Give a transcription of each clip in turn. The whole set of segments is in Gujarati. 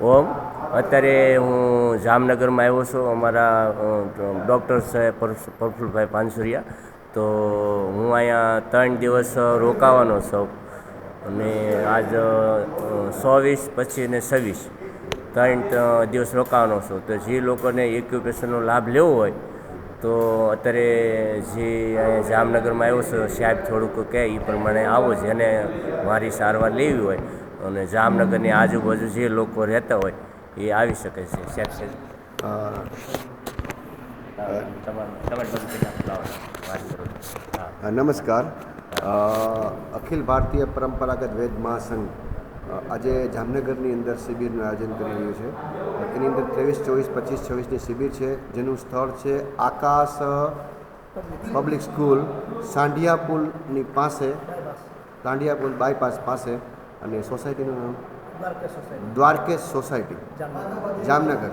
ઓમ. અત્યારે હું જામનગરમાં આવ્યો છું. અમારા ડૉક્ટર સાહેબ પ્રફુલભાઈ પાનસુરિયા. તો હું અહીંયા ત્રણ દિવસ રોકાવાનો છું. અને આજ ચોવીસ પછી ને છવ્વીસ ત્રણ દિવસ રોકાવાનો છું. તો જે લોકોને એક્યુપેશનનો લાભ લેવો હોય, તો અત્યારે જે અહીંયા જામનગરમાં આવ્યો છું, સાહેબ થોડુંક કહે એ પ્રમાણે આવો જેને મારી સારવાર લેવી હોય. અને જામનગરની આજુબાજુ જે લોકો રહેતા હોય એ આવી શકે છે. હા. નમસ્કાર. અખિલ ભારતીય પરંપરાગત વેદ મહાસંઘ આજે જામનગરની અંદર શિબિરનું આયોજન કરી રહ્યું છે. એની અંદર ત્રેવીસ ચોવીસ પચીસ છવ્વીસની શિબિર છે જેનું સ્થળ છે આકાશ પબ્લિક સ્કૂલ સાંઢિયા પુલની પાસે સાંઢિયા પુલ બાયપાસ પાસે. અને સોસાયટીનું નામ? દ્વારકેશ સોસાયટી. જામનગર.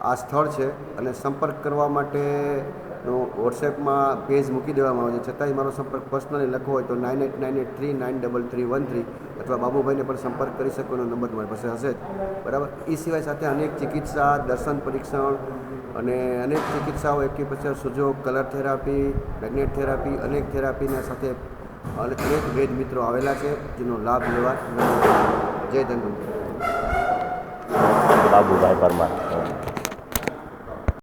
આ સ્થળ છે અને સંપર્ક કરવા માટે વોટ્સએપમાં પેજ મૂકી દેવામાં આવે છે. છતાંય મારો સંપર્ક પર્સનલી લખવો હોય તો nine eight nine eight three nine double three one three અથવા બાબુભાઈને પણ સંપર્ક કરી શકો એનો નંબર તમારી પાસે હશે જ. બરાબર? એ સિવાય સાથે અનેક ચિકિત્સા દર્શન પરીક્ષણ અને અનેક ચિકિત્સાઓ acupressure Sujok colour therapy magnet therapy અનેક થેરાપીના સાથે અનેક વેદ મિત્રો આવેલા છે જેનો લાભ લેવા જય ધન્વંતરી. બાબુભાઈ પરમાર.